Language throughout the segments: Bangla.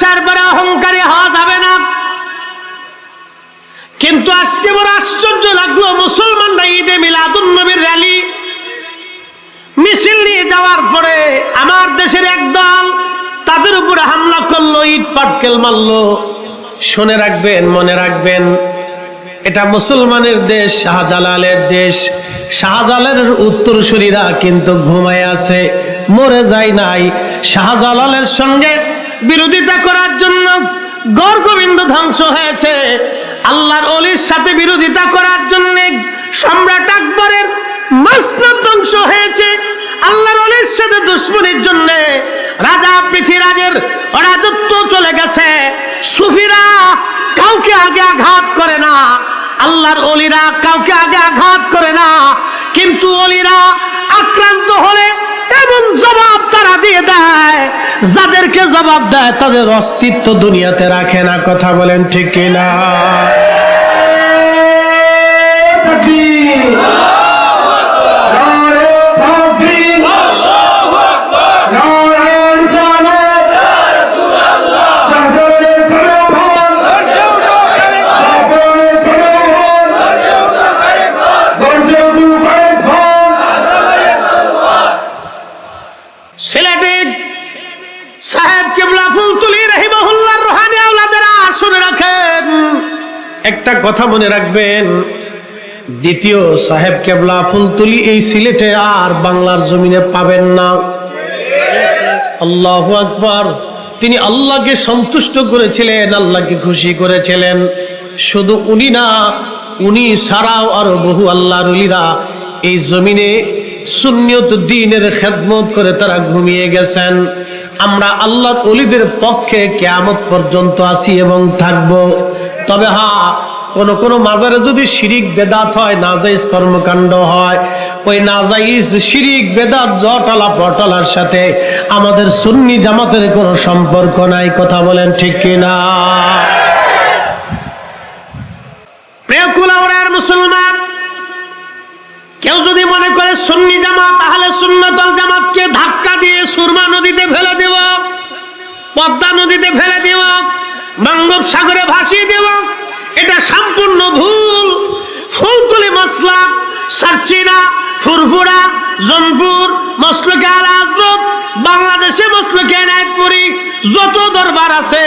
আসার পরে অহংকারী হওয়া যাবে না। কিন্তু আজকে বড় আশ্চর্য লাগল, মুসলমানরা ঈদে মিলাদুন নবীর র্যালি। মিছিল নিয়ে যাওয়ার পরে আমার দেশের একদল তাদের উপরে হামলা করল, ইট পাটকেল মারলো। শুনে রাখবেন, মনে রাখবেন, এটা মুসলমানের দেশ, শাহজালালের দেশ। শাহজালালের উত্তরসূরিরা কিন্তু ঘুমায় আছে, মরে যায় নাই। শাহজালালের সঙ্গে বিরোধিতা করার জন্য গড় গোবিন্দ ধ্বংস হয়েছে। আল্লাহর অলির সাথে বিরোধিতা করার জন্য সম্রাট আকবরের মাসনাদ ধ্বংস হয়েছে। আল্লাহর অলির সাথে দুশ্মনের জন্য রাজা পৃথিরাজের রাজত্ব চলে গেছে। সুফিরা কাউকে আগে আঘাত করে না, আল্লাহর অলিরা কাউকে আগে আঘাত করে না। কিন্তু অলিরা আক্রান্ত হলে এবং জবাব তারা দিয়ে দেয়, যাদেরকে জবাব দেয়, তাদের অস্তিত্ব দুনিয়াতে রাখে না। কথা বলেন ঠিক কিনা? একটা কথা মনে রাখবেন, দ্বিতীয় সাহেব কেবলা ফুলতুলি এই সিলেটে আর বাংলার জমিনে পাবেন না। আল্লাহ আকবার। তিনি আল্লাহকে সন্তুষ্ট করেছিলেন, আল্লাহকে খুশি করেছিলেন। শুধু উনি না, উনি ছাড়াও আরও বহু আল্লাহ উলিরা এই জমিনে সুন্নিয়ত দিনের খেদমত করে তারা ঘুমিয়ে গেছেন। আমরা আল্লাহ অলিদের পক্ষে কেয়ামত পর্যন্ত আসি এবং থাকব। তবে হ্যাঁ কোন কোন মাজারে যদি শিরিক, বেদাত হয়, নাজাইজ কর্মকাণ্ড হয়, ওই নাজাইজ, শিরিক, বেদাত, জটালা, পটলার সাথে আমাদের সুন্নি জামাতের কোনো সম্পর্ক নাই, কথা বলেন ঠিক কিনা? প্রিয় কুলাউড়ার মুসলমান, কেউ যদি মনে করে সুন্নি জামাত তাহলে সুন্নতল জামাতকে ধাক্কা দিয়ে সুরমা নদীতে ফেলে দেব পদ্মা নদীতে ফেলে দেব বঙ্গোপসাগরে ভাসিয়ে দেব এটা সম্পূর্ণ ভুল। ফুলতুলি মশলা সারসিনা ফুরফুরা, জনপুর মসলকে আল আজরত বাংলাদেশে মসলকে এনায়তপুরি যত দরবার আছে,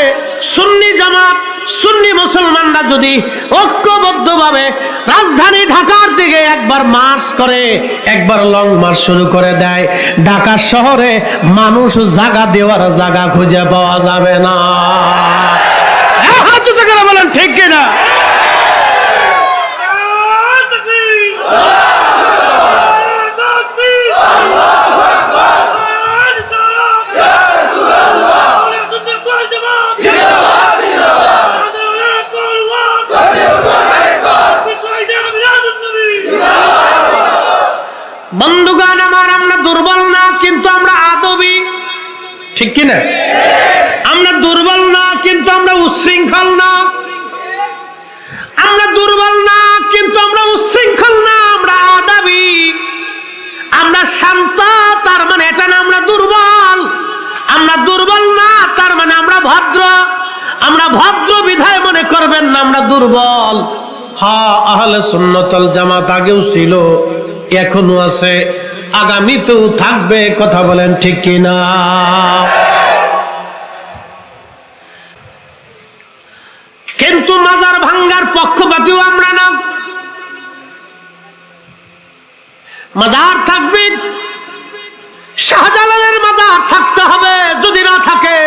সুন্নি জামাত, সুন্নি মুসলমানরা যদি ঐক্যবদ্ধভাবে রাজধানী ঢাকার দিকে একবার মার্চ করে, একবার লং মার্চ শুরু করে দেয় ঢাকা শহরে মানুষ জায়গা দেওয়ার জায়গা খুঁজে পাওয়া যাবে না এ, হাত উঁচু করে বলেন ঠিক কিনা বন্ধুগান আমার আমরা দুর্বল না কিন্তু আমরা আদবি ঠিক কিনা? আমরা দুর্বল না, কিন্তু আমরা উচ্ছৃঙ্খল না। আমরা দুর্বল না, কিন্তু আমরা উচ্ছৃঙ্খল না, আমরা আদাবি। আমরা শান্ত, তার মানে এটা না আমরা দুর্বল। আমরা দুর্বল না, তার মানে আমরা ভদ্র। আমরা ভদ্র বিধায় মনে করবেন না, আমরা দুর্বল। হা, আহলে সুন্নতল জামাত আগেও ছিল, এখনও আছে। আগামীতেও থাকবে কথা বলেন ঠিক কিনা? কিন্তু মাজার ভাঙ্গার পক্ষপাতীও আমরা না। মাজার থাকবে, শাহজালালের মাজার থাকতে হবে, যদি না থাকে,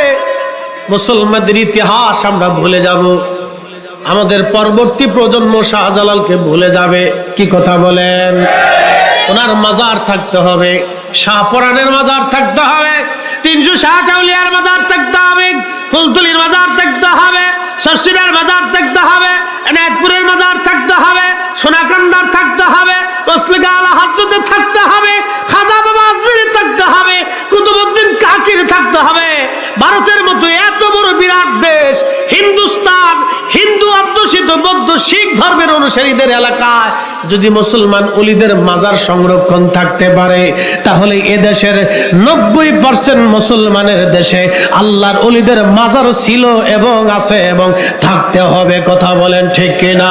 মুসলমানদের ইতিহাস আমরা ভুলে যাব। আমাদের পরবর্তী প্রজন্ম শাহজালালকে ভুলে যাবে, কি কথা বলেন? ওনার মাজার থাকতে হবে শাহপরানের মাজার থাকতে হবে, তিনশো শাহকাউলিয়ার মাজার থাকতে হবে, ফুলতুলির মাজার থাকতে হবে শশিরার মাজার থাকতে হবে, এনায়তপুরের মাজার থাকতে হবে, সোনাকান্দার থাকতে হবে মসলিকা আলা থাকতে হবে, খাজা বাবা আজমিরে থাকতে হবে কুতুবুদ্দিন কাকির থাকতে হবে? ভারতের মতো এত বড় বিরাট দেশ, হিন্দুস্তান, হিন্দু অধ্যুষিত বৌদ্ধ শিখ ধর্মের অনুসারীদের এলাকায় যদি মুসলমান অলিদের মাজার সংরক্ষণ থাকতে পারে, তাহলে এ দেশের নব্বই পার্সেন্ট মুসলমানের দেশে আল্লাহর অলিদের মাজার ছিল এবং আছে এবং থাকতে হবে, কথা বলেন ঠিক কিনা?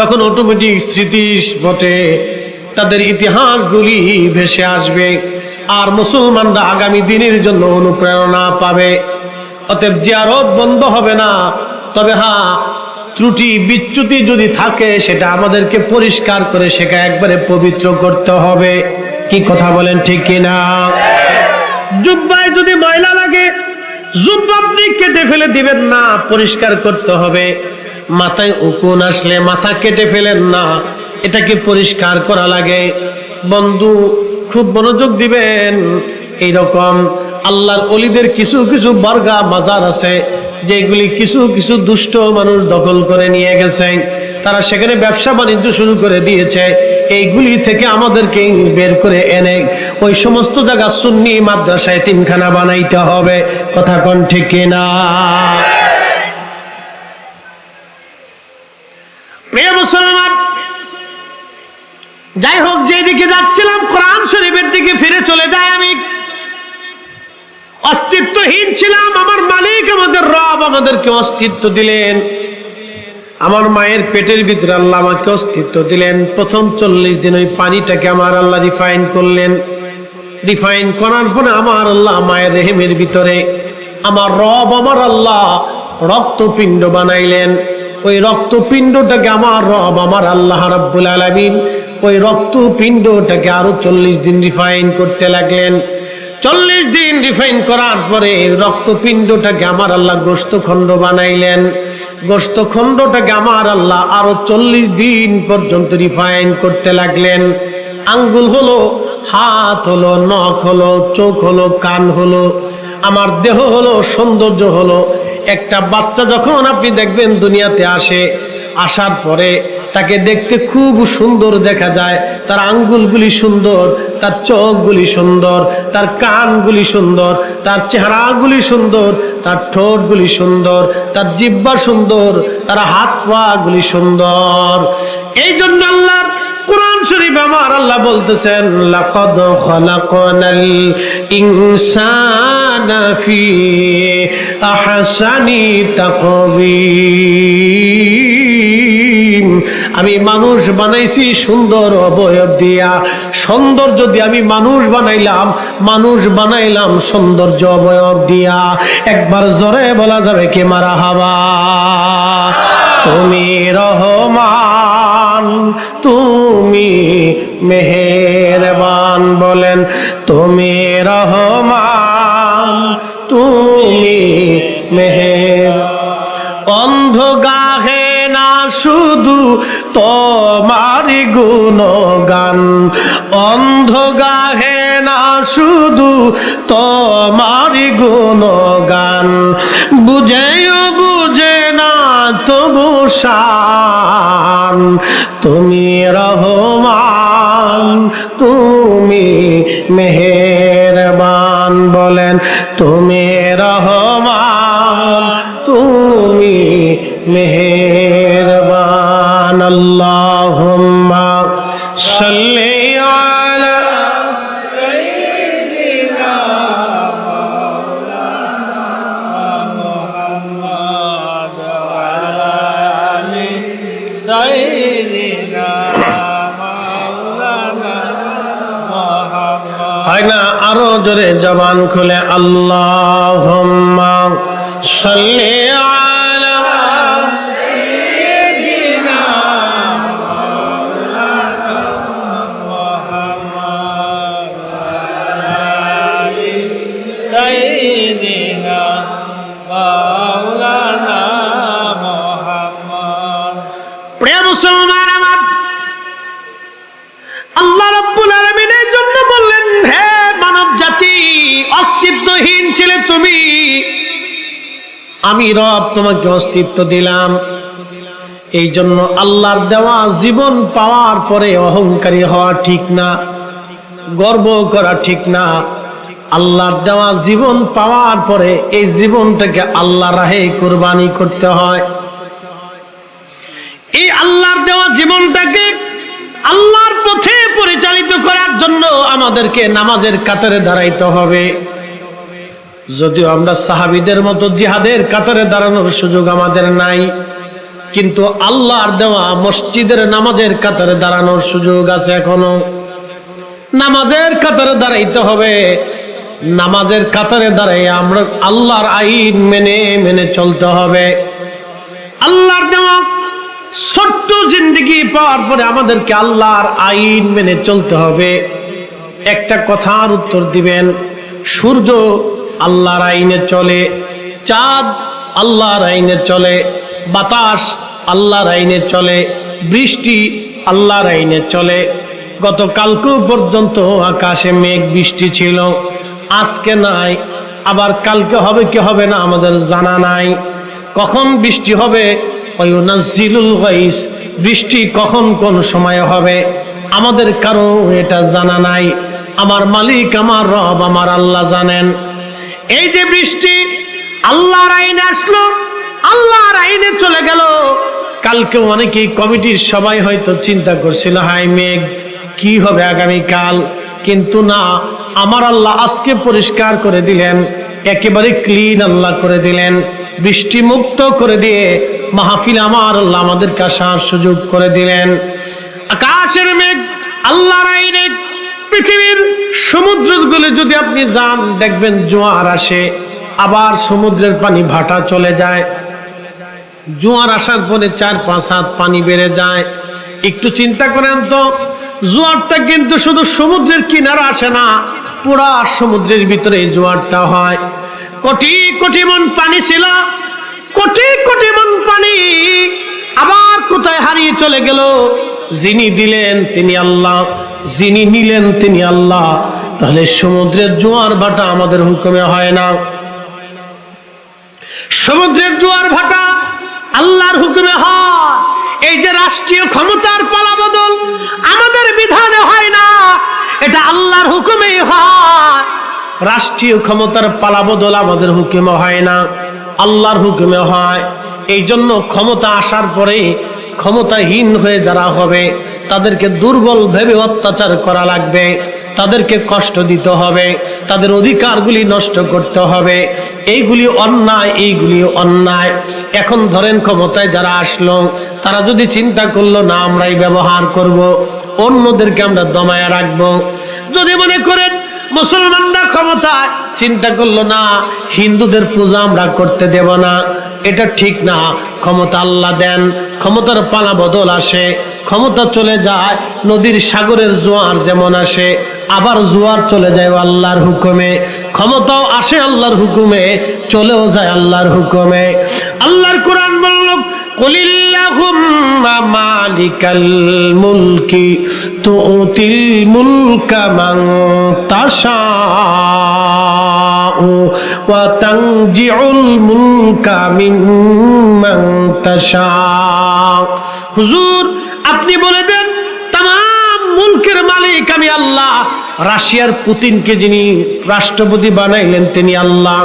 তখন অটোমেটিক স্মৃতি বটে। তাদের ইতিহাসগুলি ভেসে আসবে আর মুসলমানরা আগামী দিনের জন্য অনুপ্রেরণা পাবে। অতএব জিয়ারত বন্ধ হবে না। তবে হ্যাঁ ত্রুটি, বিচ্যুতি যদি থাকে, সেটা আমাদেরকে পরিষ্কার করে সেটা একবারে পবিত্র করতে হবে। কি কথা বলেন ঠিক কিনা? জুব্বায় যদি ময়লা লাগে, জুব্বা আপনি কেটে ফেলে দিবেন না, পরিষ্কার করতে হবে। মাথায় উকুন আসলে মাথা কেটে ফেলেন না। এটাকে পরিষ্কার করা লাগে। বন্ধু, খুব মনোযোগ দিবেন। এইরকম আল্লাহর অলিদের কিছু কিছু বর্গা মাজার আছে, যেগুলি কিছু কিছু দুষ্ট মানুষ দখল করে নিয়ে গেছে। তারা সেখানে ব্যবসা বাণিজ্য শুরু করে দিয়েছে। এইগুলি থেকে আমাদেরকে বের করে এনে ওই সমস্ত জায়গা সুন্নি মাদ্রাসায় তিনখানা বানাইতে হবে। কথা কোন ঠিক কিনা? প্রিয় মুসলমান, যাই হোক, যেদিকে যাচ্ছিলাম, কোরআন শরীফের দিকে ফিরে চলে যাই আমি। অস্তিত্বহীন ছিলাম, আমার মালিক আমাদের রব আমাদেরকে অস্তিত্ব দিলেন। আমার মায়ের পেটের ভিতরে আল্লাহ আমাকে অস্তিত্ব দিলেন। প্রথম চল্লিশ দিন ওই পানিটাকে আমার আল্লাহ রিফাইন করলেন। রিফাইন করার পরে আমার আল্লাহ মায়ের রেহেমের ভিতরে আমার রব, আমার আল্লাহ রক্তপিণ্ড বানাইলেন। ওই রক্তপিণ্ডটাকে আমার রব, আমার আল্লাহ রাব্বুল আলামিন ওই রক্তপিণ্ডটাকে আরও চল্লিশ দিন রিফাইন করতে লাগলেন। চল্লিশ দিন রিফাইন করার পরে রক্তপিণ্ডটাকে আমার আল্লাহ গোস্তখণ্ড বানাইলেন। গোস্তখণ্ডটাকে আমার আল্লাহ আরও চল্লিশ দিন পর্যন্ত রিফাইন করতে লাগলেন। আঙ্গুল হলো, হাত হলো, নখ হলো, চোখ হলো, কান হলো, আমার দেহ হলো, সৌন্দর্য হলো একটা বাচ্চা যখন আপনি দেখবেন দুনিয়াতে আসে, আসার পরে তাকে দেখতে খুব সুন্দর দেখা যায়। তার আঙ্গুলগুলি সুন্দর, তার চোখগুলি সুন্দর, তার কানগুলি সুন্দর, তার চেহারাগুলি সুন্দর, তার ঠোঁটগুলি সুন্দর, তার জিব্বা সুন্দর, তার হাত পাগুলি সুন্দর। এই জন্য আল্লাহর কোরআন শরীফ আমার আল্লাহ বলতেছেন, লাকাদ খলাকনাল ইনসানা ফি আহসানি তাকবীম আমি মানুষ বানাইছি সুন্দর অবয়ব দিয়া। সৌন্দর্য দিয়ে আমি মানুষ বানাইলাম মানুষ বানাইলাম সৌন্দর্য অবয়ব দিয়া। একবার জোরে বলা যাবে কে মারা হাবা? তুমি রহমান, তুমি মেহেরবান বলেন, তুমি রহমান। তুমি মেহের। অন্ধ গাহে না শুধু তোমার গুণগান অন্ধ গাহে না শুধু তোমার গুণগান। বুঝেও বুঝে না তবু শান, তুমি রহমান, তুমি বলেন তুমি জবান খুলে আল্লাহ প্রেম আলা আল্লাহ রব্বুল আলামিন অস্তিত্বহীন ছিলে তুমি। আমি রব তোমাকে অস্তিত্ব দিলাম। এই জন্য আল্লাহর দেওয়া জীবন পাওয়ার পরে অহংকারী হওয়া ঠিক না, গর্ব করা ঠিক না। আল্লাহর দেওয়া জীবন পাওয়ার পরে এই জীবনটাকে আল্লাহ রাহে কোরবানি করতে হয়। এই আল্লাহর দেওয়া জীবনটাকে আল্লাহর পথে পরিচালিত করার জন্য আমাদেরকে নামাজের কাতারে দাঁড়াইতে হবে। যদিও আমরা সাহাবিদের মতো জিহাদের কাতারে দাঁড়ানোর সুযোগ আমাদের নাই, কিন্তু আল্লাহর দেওয়া মসজিদের নামাজের কাতারে দাঁড়ানোর সুযোগ আছে এখনও। নামাজের কাতারে দাঁড়াইতে হবে। নামাজের কাতারে দাঁড়াই আমরা আল্লাহর আইন মেনে মেনে চলতে হবে। আল্লাহর দেওয়া ছোট্ট জিন্দগি পাওয়ার পরে আমাদেরকে আল্লাহর আইন মেনে চলতে হবে। একটা কথার উত্তর দিবেন, সূর্য আল্লাহর আইনে চলে, চাঁদ আল্লাহর আইনে চলে, বাতাস আল্লাহর আইনে চলে, বৃষ্টি আল্লাহর আইনে চলে। গতকালকেও পর্যন্ত আকাশে মেঘ, বৃষ্টি ছিল। আজকে নাই, আবার কালকে হবে কি হবে না আমাদের জানা নাই। কখন বৃষ্টি হবে? বৃষ্টি কখন কোন সময় হবে? আমাদের কারও এটা জানা নাই। আমার মালিক, আমার রব, আমার আল্লাহ জানেন। এই যে বৃষ্টি, আল্লাহর আইনে আসলো, আল্লাহর আইনে চলে গেল। কালকে অনেকেই কমিটির সবাই হয়তো চিন্তা করছিল হাই মেঘ, কি হবে আগামীকাল? কিন্তু না, আমার আল্লাহ আজকে পরিষ্কার করে দিলেন, একেবারে ক্লিন আল্লাহ করে দিলেন বৃষ্টি মুক্ত করে দিয়ে মাহফিল আমার আল্লাহ আমাদেরকে আসার সুযোগ করে দিলেন। আকাশের মেঘ, আল্লাহর আইনে পৃথিবীর সমুদ্রগুলো যদি আপনি যান, দেখবেন জোয়ার আসে, আবার সমুদ্রের পানি ভাটা চলে যায়। জোয়ার আসার পরে চার, পাঁচ হাত পানি বেড়ে যায়। একটু চিন্তা করেন তো, জোয়ারটা কিন্তু শুধু সমুদ্রের কিনারা আসে না, পুরা সমুদ্রের ভিতরে জোয়ারটা হয়। কোটি কোটি মন পানি ছিল, কোটি কোটি মন পানি আবার কোথায় হারিয়ে চলে গেল? যিনি দিলেন তিনি আল্লাহ, যিনি নিলেন তিনি আল্লাহ। তাহলে সমুদ্রের জোয়ার ভাটা আমাদের হুকুমে হয় না। সমুদ্রের জোয়ার ভাটা আল্লাহর হুকুমে হয়। এই যে রাষ্ট্রীয় ক্ষমতার পালাবদল আমাদের বিধানে হয় না, এটা আল্লাহর হুকুমেই হয়। রাষ্ট্রীয় ক্ষমতার পালাবদল আমাদের হুকুমে হয় না, আল্লাহর হুকুমে হয়। এই জন্য ক্ষমতা আসার পরে ক্ষমতাহীন হয়ে যারা হবে, তাদেরকে দুর্বল ভেবে অত্যাচার করা লাগবে, তাদেরকে কষ্ট দিতে হবে, তাদের অধিকারগুলি নষ্ট করতে হবে। এইগুলি অন্যায় এইগুলি অন্যায়। এখন ধরেন ক্ষমতায় যারা আসলো, তারা যদি চিন্তা করল, না আমরাই ব্যবহার করব, অন্যদেরকে আমরা দমায়া রাখব। যদি মনে করেন মুসলমানরা ক্ষমতায়, চিন্তা করল না, হিন্দুদের পূজা আমরা করতে দেব না। এটা ঠিক না। ক্ষমতা আল্লাহ দেন, ক্ষমতার পালা বদল আসে, ক্ষমতা চলে যায়, নদীর সাগরের জোয়ার যেমন আসে, আবার জোয়ার চলে যায় আল্লাহর হুকুমে। ক্ষমতাও আসে আল্লাহর হুকুমে, চলেও যায় আল্লাহর হুকুমে। আল্লাহর কোরআন বলল কুলিল্লাহুম্মা মালিকাল মুলকি তুতিল মুলকা মান তাশাউ ওয়া তানজিউল মুলকা মিম্মান তাশাউ। হুজুর, আপনি বলে দেন তাম মুলকের মালিক আমি আল্লাহ। রাশিয়ার পুতিনকে যিনি রাষ্ট্রপতি বানাইলেন, তিনি আল্লাহ।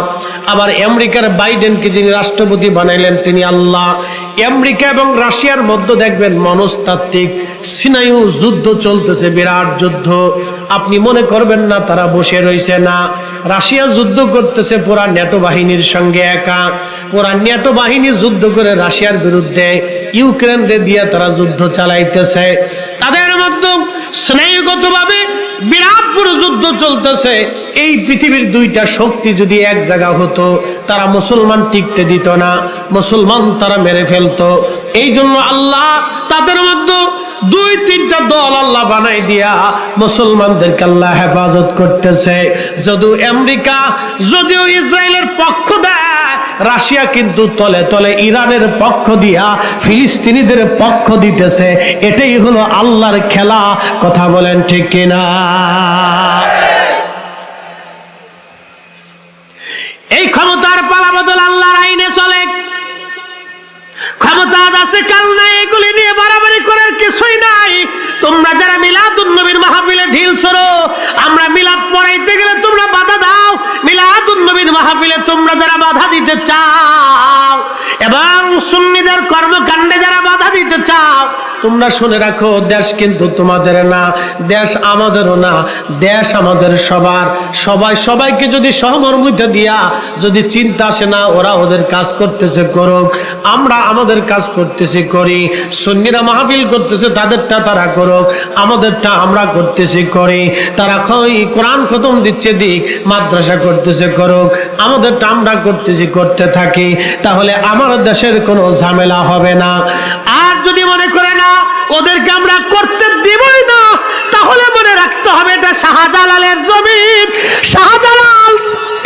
আবার আমেরিকার বাইডেনকে যিনি রাষ্ট্রপতি বানাইলেন, তিনি আল্লাহ। আমেরিকা এবং রাশিয়ার মধ্যে দেখবেন মনস্তাত্ত্বিক সিনায়ু যুদ্ধ চলতেছে, বিরাট যুদ্ধ। আপনি মনে করবেন না, তারা বসে রয়েছে না। রাশিয়া যুদ্ধ করতেছে পুরা নেটো বাহিনীর সঙ্গে একা। পুরা নেটো বাহিনী যুদ্ধ করে রাশিয়ার বিরুদ্ধে ইউক্রেনকে দিয়ে তারা যুদ্ধ চালাইতেছে। তাদের মধ্যে স্নায়ুগতভাবে বিরাট বড় যুদ্ধ চলতেছে। এই পৃথিবীর দুইটা শক্তি যদি এক জায়গা হতো, তারা মুসলমান টিকতে দিত না, মুসলমান তারা মেরে ফেলতো। এই জন্য আল্লাহ তাদের মধ্যে দুই, তিনটা দল আল্লাহ বানাই দিয়া মুসলমানদেরকে আল্লাহ হেফাজত করতেছে। যদিও আমেরিকা, যদিও ইসরায়েলের পক্ষ দেয় রাশিয়া কিন্তু তলে তলে ইরানের পক্ষ দিয়া, ফিলিস্তিনিদের পক্ষ দিতেছে। এটাই হলো আল্লাহর খেলা। কথা বলেন ঠিক কিনা? এই ক্ষমতার পালাবদল আল্লাহর আইনে চলে। ক্ষমতা আছে, কাল নাই, এগুলি নিয়ে বাড়াবাড়ি করার কিছুই নাই। তোমরা যারা মিলাদুন নবীর মাহফিলে ঢিল সরো আমরা মিলাদ পড়াইতে গেলে তোমরা মাহফিলে তোমরা যারা বাধা দিতে চাও এবং সুন্নিদের কর্মকাণ্ডে যারা বাধা দিতে চাও তোমরা শুনে রাখো, দেশ কিন্তু তোমাদের না, দেশ আমাদেরও না, দেশ আমাদের সবার। সবাই সবাইকে যদি সহমর্মিতা দিয়া যদি চিন্তা আসে না, ওরা ওদের কাজ করতেছে করুক, আমরা আমাদের কাজ করতেছি করি সুন্নিরা মাহফিল করতেছে, তাদেরটা তারা করুক, আমাদেরটা আমরা করতেছি করি। তারা কোরআন খতম দিচ্ছে, দিক মাদ্রাসা করতেছে করুক, আমাদেরটা আমরা করতেছি, করতে থাকি। তাহলে আমার দেশের কোনো ঝামেলা হবে না। আর যদি মনে করে না, ওদেরকে আমরা করতে দিবই না, তাহলে মনে রাখতে হবে এটা শাহজালালের জমিন। শাহজালাল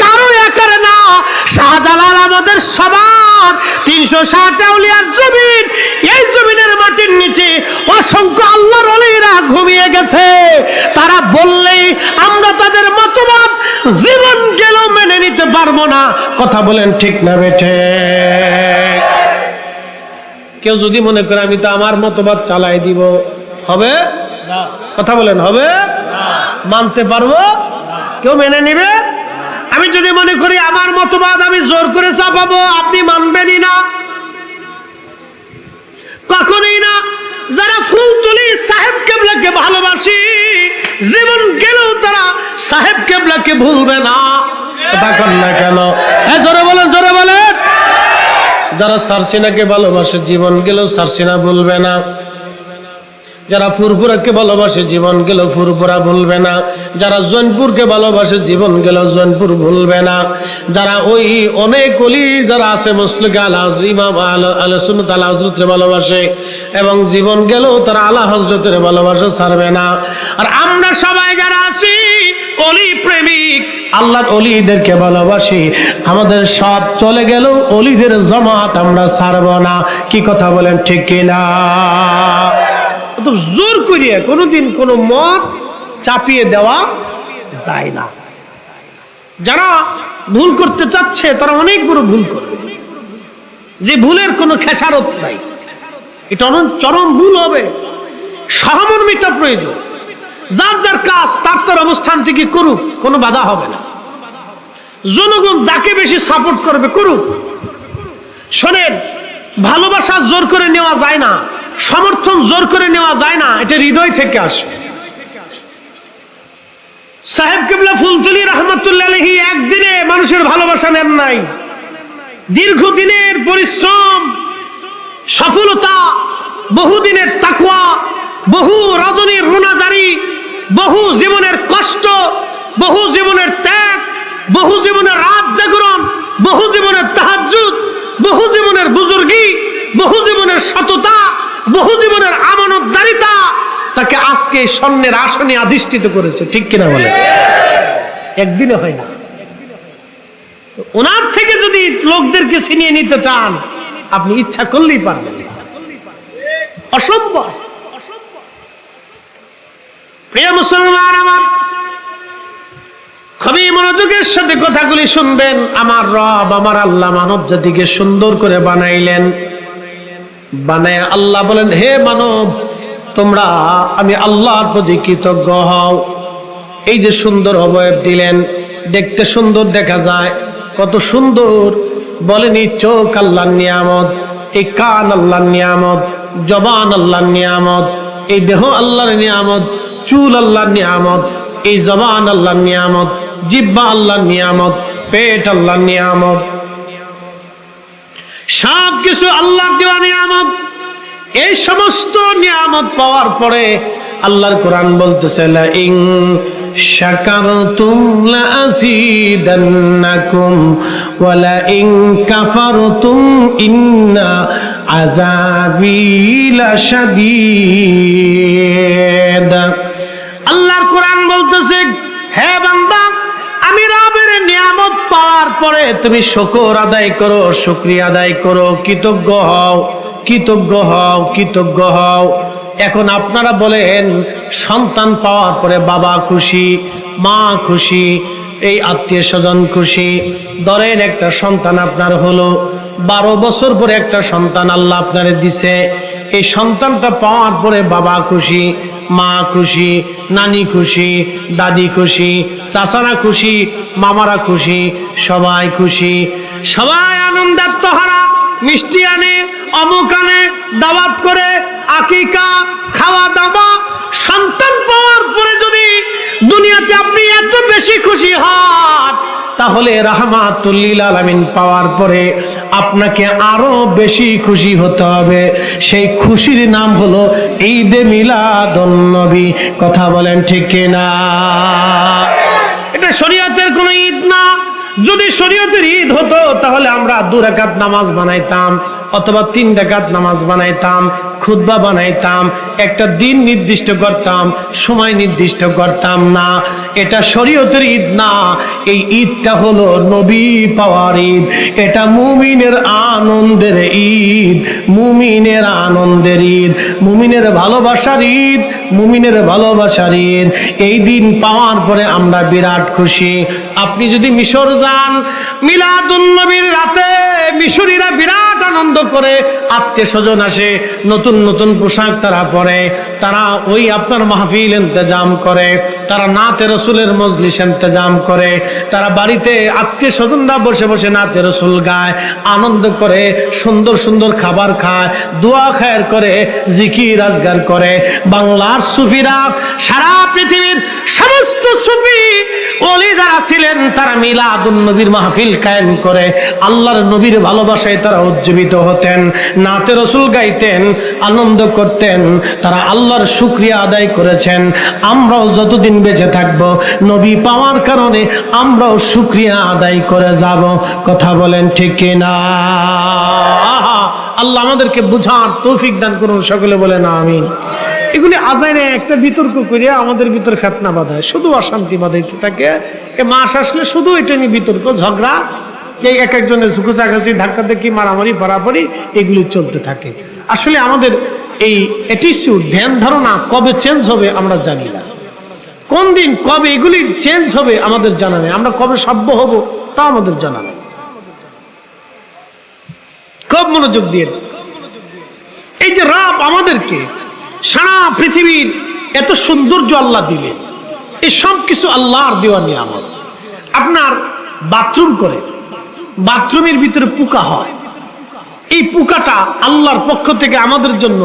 কারও একার না। শাহজালাল আমাদের সবার। তিনশো ষাট আউলিয়ার জমিন। এই জমিনের মাটির নিচে অসংখ্য আল্লাহর অলিরা ঘুমিয়ে গেছে। তারা বললেই আমরা তাদের মতবাদ জীবন গেলেও মেনে নিতে পারব না। কথা বলেন ঠিক না বেঠে। কেউ যদি মনে করে আমি তো আমার মতবাদ চালাই দিব হবে? কথা বলেন হবে? মানতে পারব? কেউ মেনে নিবে? আমি যদি মনে করি আমার মতবাদ আমি জোর করে চাপাবো আপনি মানবেনই না। কখনোই না। যারা ফুল তুলি সাহেব কেবলাকে ভালোবাসি জীবন গেলেও তারা সাহেব কেবলাকে ভুলবে না। কথা কন না কেন। হ্যাঁ জোরে বলেন জোরে বলেন। যারা সারসিনাকে ভালোবাসে, জীবন গেলেও সারসিনা ভুলবে না। যারা ফুরফুরাকে ভালোবাসে, জীবন গেল ফুরফুরা ভুলবে না। যারা জৈনপুরকে ভালোবাসে, জীবন গেল জৈনপুর ভুলবে না। যারা ওই অনেক অলি যারা আছে মুসলিক আল্লাহ ভালোবাসে এবং জীবন গেলেও তারা আল্লাহ হজরতের ভালোবাসা ছাড়বে না। আর আমরা সবাই যারা আছি অলি প্রেমিক। আল্লাহর অলিদেরকে ভালোবাসি। আমাদের সব চলে গেলেও অলিদের জমাত আমরা ছাড়ব না। কি কথা বলেন, ঠিক কিনা? অত জোর করিয়ে কোনোদিন কোনো মত চাপিয়ে দেওয়া যায় না। যারা ভুল করতে চাচ্ছে, তারা অনেক বড় ভুল করবে। যে ভুলের কোনো খেসারত নাই। এটা চরম ভুল হবে। সহমর্মিতা প্রয়োজন। যার যার কাজ, তার তার অবস্থান থেকে করুক, কোনো বাধা হবে না। জনগণ যাকে বেশি সাপোর্ট করবে, করুক। শোনেন, ভালোবাসা জোর করে নেওয়া যায় না, সমর্থন জোর করে নেওয়া যায় না, এটা হৃদয় থেকে আসে। সাহেব কেবলা ফুলতুলি রহমতুল্লাহ একদিনে মানুষের ভালোবাসা নেন নাই। দীর্ঘদিনের পরিশ্রম, সফলতা, বহুদিনের তাকুয়া বহু রজনীর রুনাজারি বহু জীবনের কষ্ট, বহু জীবনের ত্যাগ, বহু জীবনের রাত জাগরণ, বহু জীবনের তাহাজ্জুদ, বহু জীবনের বুজুর্গি, বহু জীবনের সততা, বহু জীবনের আমানতদারিতা তাকে আজকে স্বর্ণের আসনে আধিষ্ঠিত করেছে, ঠিক কিনা বলে? একদিনে হয় না। ওনার থেকে যদি লোকদেরকে ছিনিয়ে নিতে চান, আপনি ইচ্ছা করলেই পারবেন। অসম্ভব। প্রিয় মুসলমান আমার, খুবই মনোযোগের সাথে কথাগুলি শুনবেন। আমার রব, আমার আল্লাহ মানব জাতিকে সুন্দর করে বানাইলেন। বানায় আল্লাহ বলেন, হে মানব, তোমরা, আমি আল্লাহর প্রতি কৃতজ্ঞ হও। এই যে সুন্দর অবয়ব দিলেন, দেখতে সুন্দর দেখা যায়। কত সুন্দর, বলেন চোখ আল্লাহর নিয়ামত, এই কান আল্লাহর নিয়ামত, জবান আল্লাহর নিয়ামত, এই দেহ আল্লাহর নিয়ামত চুল আল্লাহর নিয়ামত, এই জবান আল্লাহর নিয়ামত জিব্বা আল্লাহর নিয়ামত, পেট আল্লাহর নিয়ামত। সব কিছু আল্লাহর দেওয়া নিয়ামত। এই সমস্ত নিয়ামত পাওয়ার পরে আল্লাহর কোরআন বলতেছে ইন শাকারতুম লা আযীদান্নাকুম ওয়া লা ইন কাফারতুম ইন্না আযাবি লাশাদীদ। বলতেছে, হে বান্দা, আমি রবের নিয়ামত পাওয়ার পরে তুমি শুকর আদায় করো, শুক্রিয়া আদায় করো, কৃতজ্ঞ হও কৃতজ্ঞ হও কৃতজ্ঞ হও। এখন আপনারা বলেন, সন্তান পাওয়ার পরে বাবা খুশি, মা খুশি, এই আত্মীয় স্বজন খুশি। ধরেন একটা সন্তান আপনার হলো, বারো বছর পরে একটা সন্তান আল্লাহ আপনারে দিছে। এই সন্তানটা পাওয়ার পরে বাবা খুশি মা খুশি, নানি খুশি, দাদি খুশি, চাচারা খুশি, মামারা খুশি, সবাই খুশি। সবাই আনন্দাত্মহারা মিষ্টি আনে, অমুক আনে, দাওয়াত করে, আকিকা, খাওয়া দাওয়া, সন্তান পাওয়ার পরে যদি দুনিয়াতে আপনি এত বেশি খুশি হন তাহলে রাহমাতুল্লিল আলামিন পাওয়ার পরে আপনাকে আরও বেশি খুশি হতে হবে। সেই খুশির নাম হলো ঈদে মিলাদুন নবী। কথা বলেন ঠিক কিনা? এটা শরীয়তের কোনো ঈদ না। যদি শরীয়তের ঈদ হতো, তাহলে আমরা দু রাকাত নামাজ বানাইতাম অথবা তিন রাকাত নামাজ বানাইতাম। খুতবা বানাইতাম, একটা দিন নির্দিষ্ট করতাম, সময় নির্দিষ্ট করতাম না। এটা শরীয়তের ঈদ না, এই ঈদটা হলো নবী পাওয়ার ঈদ। এটা মুমিনের আনন্দের ঈদ, মুমিনের আনন্দের ঈদ, মুমিনের ভালোবাসার ঈদ, মুমিনের ভালোবাসার ঈদ। এই দিন পাওয়ার পরে আমরা বিরাট খুশি। আপনি যদি মিশর যান, মিলাদুন নবীর রাতে মিশরীরা বিরাট আনন্দ করে আত্মীয় স্বজন আসে, নতুন নতুন পোশাক তারা পরে, তারা ওই আপনার মাহফিল ইন্তজাম করে, তারা নাতে রসুলের মজলিস ইন্তজাম করে, তারা বাড়িতে আত্মীয় স্বজনরা বসে বসে নাতে রসুল গায়, আনন্দ করে, সুন্দর সুন্দর খাবার খায়, দোয়া খায়ের করে জিকি রাজগার করে। বাংলার সুফিরা সারা পৃথিবীর সমস্ত সুফি ওলি যারা ছিলেন, তারা মিলাদুন নবীর মাহফিল কায়েম করে, আল্লাহর নবীর ভালোবাসায় তারা উজ্জীবিত হতেন, নাতে রসুল গাইতেন, আনন্দ করতেন, তারা আল্লাহর শুক্রিয়া আদায় করেছেন। আমরাও যতদিন বেঁচে থাকব, নবী পাওয়ার কারণে আমরাও শুক্রিয়া আদায় করে যাব। কথা বলেন ঠিক কিনা? আল্লাহ আমাদেরকে বুঝার তৌফিক দান করুন, সকলে বলেন আমিন। এগুলি আজাইনে একটা বিতর্ক করিয়া আমাদের ভিতরে ফেতনা বাঁধায়, শুধু অশান্তি বাঁধাইতে থাকে। এ মাস আসলে শুধু এটা নিয়ে বিতর্ক, ঝগড়া এই এক একজনের ঝুঁকুচাকাছি ধাক্কা দেখি মারামারি পারাপারি এগুলি চলতে থাকে। আসলে আমাদের এই অ্যাটিচিউড ধ্যান ধারণা কবে চেঞ্জ হবে আমরা জানি না। কোন দিন কবে এগুলি চেঞ্জ হবে আমাদের জানা নেই। আমরা কবে সভ্য হব তা আমাদের জানা নেই। খুব মনোযোগ দিয়ে। এই যে রাব আমাদেরকে সারা পৃথিবীর এত সৌন্দর্য আল্লাহ দিলেন। এই সব কিছু আল্লাহর দেওয়া নিয়ামত। আপনার বাথরুম করে বাথরুমের ভিতরে পোকা হয়। এই পোকাটা আল্লাহর পক্ষ থেকে আমাদের জন্য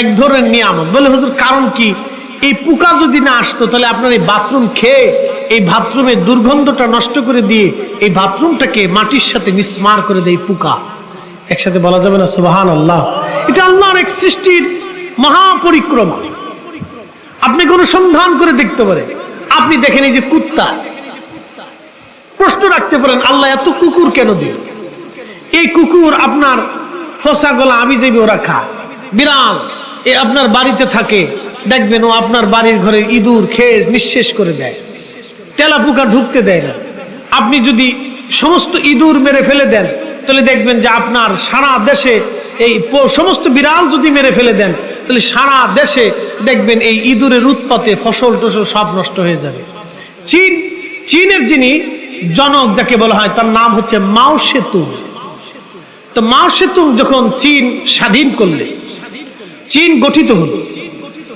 এক ধরনের নিয়ামত। বলে, হুজুর, কারণ কি? এই পোকা যদি না আসতো, তাহলে আপনার এই বাথরুম খেয়ে, এই বাথরুমের দুর্গন্ধটা নষ্ট করে দিয়ে, এই বাথরুমটাকে মাটির সাথে মিসমার করে দেয় পোকা। একসাথে বলা যাবে না সুবাহান আল্লাহ এটা আল্লাহর এক সৃষ্টির মহাপরিক্রমা। আপনি কোনো সন্ধান করে দেখতে পারেন। আপনি দেখেন এই যে কুত্তা প্রশ্ন রাখতে পারেন, আল্লাহ এত কুকুর কেন দিল? এই কুকুর আপনার ফসা গলা, আমি যাবি ওরা খায় বিড়াল, এ আপনার বাড়িতে থাকে, দেখবেন ও আপনার বাড়ির ঘরে ইঁদুর খেয়ে নিঃশেষ করে দেয়। তেলা পোকা ঢুকতে দেয় না। আপনি যদি সমস্ত ইঁদুর মেরে ফেলে দেন, তাহলে দেখবেন যে আপনার সারা দেশে এই সমস্ত বিড়াল যদি মেরে ফেলে দেন, তাহলে সারা দেশে দেখবেন এই ইঁদুরের উৎপাতে ফসল টসল সব নষ্ট হয়ে যাবে। চীন, চীনের যিনি জনক যাকে বলা হয়, তার নাম হচ্ছে মাও সেতু। তো মাও সেতু যখন চীন স্বাধীন করলে, চীন গঠিত হলো,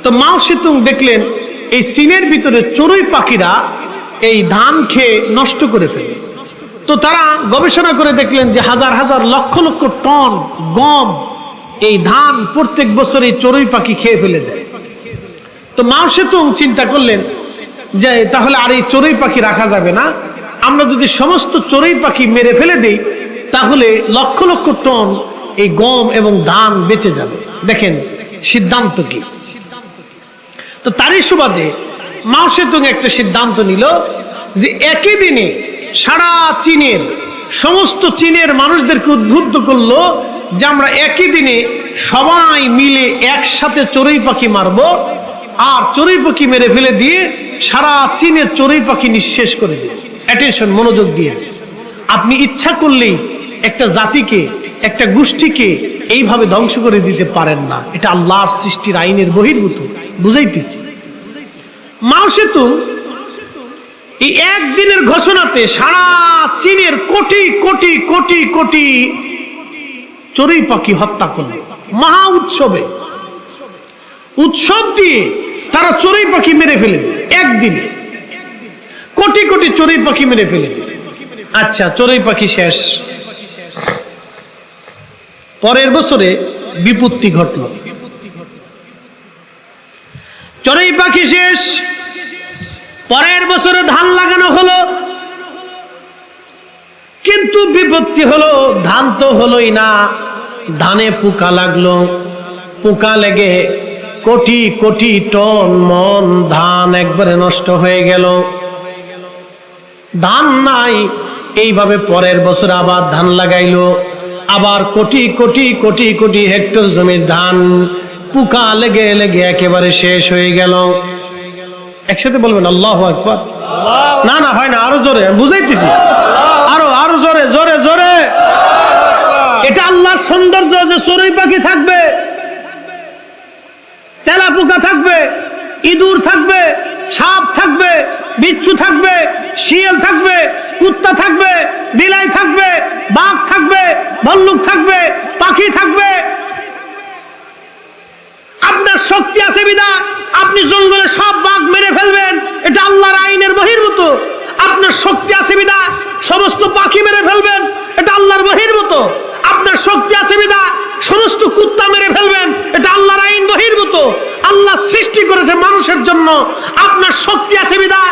তো মাও সেতুং দেখলেন এই চীনের ভিতরে চড়ুই পাখিরা এই ধান খেয়ে নষ্ট করে ফেলে। তো তারা গবেষণা করে দেখলেন যে হাজার হাজার লক্ষ লক্ষ টন গম এই ধান প্রত্যেক বছর এই চড়ুই পাখি খেয়ে ফেলে দেয়। তো মাও সেতুং চিন্তা করলেন যে তাহলে আর এই চড়ুই পাখি রাখা যাবে না আমরা যদি সমস্ত চড়ুই পাখি মেরে ফেলে দেই, তাহলে লক্ষ লক্ষ টন এই গম এবং ধান বেঁচে যাবে। দেখেন, সিদ্ধান্ত কি? তো তারই সুবাদে মাও সেতুং একটা সিদ্ধান্ত নিল যে একই দিনে সারা চীনের, সমস্ত চীনের মানুষদেরকে উদ্বুদ্ধ করল যে আমরা একই দিনে সবাই মিলে একসাথে চড়ুই পাখি মারবো আর চড়ুই পাখি মেরে ফেলে দিয়ে সারা চীনের চড়ুই পাখি নিঃশেষ করে দিন অ্যাটেনশন মনোযোগ দিয়ে। আপনি ইচ্ছা করলেই একটা জাতিকে, একটা গোষ্ঠীকে এইভাবে ধ্বংস করে দিতে পারেন না। এটা আল্লাহর সৃষ্টির আইনের বহির্ভূত। বুঝাইতেছি। মাও সেতু, এই একদিনের ঘোষণাতে সারা চীনের কোটি কোটি কোটি কোটি চড়ুই পাখি হত্যা করল। মহা উৎসবে। উৎসব দিয়ে তারা চড়ুই পাখি মেরে ফেলে দিল। একদিনে। কোটি কোটি চড়ুই পাখি মেরে ফেলে দিল। আচ্ছা চড়ুই পাখি শেষ। পরের বছরে বিপত্তি ঘটল। চড়ুই পাখি শেষ। পরের বছরে ধান লাগানো হলো। কিন্তু বিপত্তি হলো, ধান তো হলোই না। ধানে পোকা লাগল। পোকা লেগে কোটি কোটি টন মন ধান একবারে নষ্ট হয়ে গেল। ধান নাই। এইভাবে পরের বছর আবার ধান লাগাইলো। আবার কোটি কোটি কোটি কোটি হেক্টর জমির ধান। পোকা লেগে লেগে একেবারে শেষ হয়ে গেল। একসাথে বলবেন, আল্লাহ আকবার। না না, হয় না, আরও জোরে বুঝাইতেছি। আরও আরও জোরে জোরে জোরে। এটা আল্লাহর সৌন্দর্য যে চড়ুই পাখি থাকবে, তেলা পোকা থাকবে, ইঁদুর থাকবে সাপ থাকবে, বিচ্ছু থাকবে, শিয়াল থাকবে, কুত্তা থাকবে, বিলাই থাকবে, বাঘ থাকবে ভল্লুক থাকবে, পাখি থাকবে। আপনার শক্তি আছে বিদা, আপনি জঙ্গলে সব বাঘ মেরে ফেলবেন, এটা আল্লাহর আইনের বহির্ভূত। আপনার শক্তি আছে বিদা, সমস্ত পাখি মেরে ফেলবেন, এটা আল্লাহর বহির্ভূত। আপনার শক্তি আছে বিদা, সমস্ত কুত্তা মেরে ফেলবেন, এটা আল্লাহর আইন বহির্ভূত। আল্লাহ সৃষ্টি করেছে মানুষের জন্য আপনার শক্তি আছে বিদা।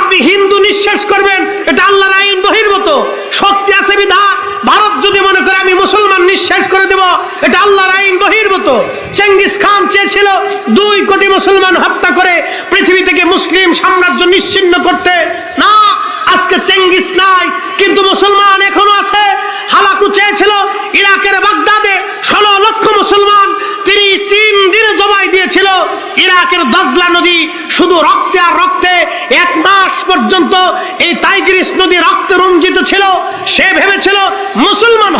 আপনি হিন্দু নিঃশেষ করবেন, এটা আল্লাহর আইন বহির্ভূত শক্তি আছে বিদা। ভারত যদি মনে করে আমি মুসলমান নিঃশেষ করে দেব, এটা আল্লাহর আইন বহির্ভূত চেঙ্গিস খান চেয়েছিল দুই কোটি মুসলমান হত্যা করে পৃথিবী থেকে মুসলিম সাম্রাজ্য নিশ্চিন্ন করতে। না, আজকে চেঙ্গিস নাই, কিন্তু মুসলমান এখনও আছে। হালাকু চেয়েছিল ইরাকের বাগদাদে ষোলো লক্ষ মুসলমান তিনি তিন দিনে জমাই দিয়েছিল, ইরাকের দজলা নদী শুধু রক্তে আর রক্তে এক মাস পর্যন্ত এই তাইগ্রিস নদী রক্তে রঞ্জিত ছিল। সে ভেবেছিল মুসলমান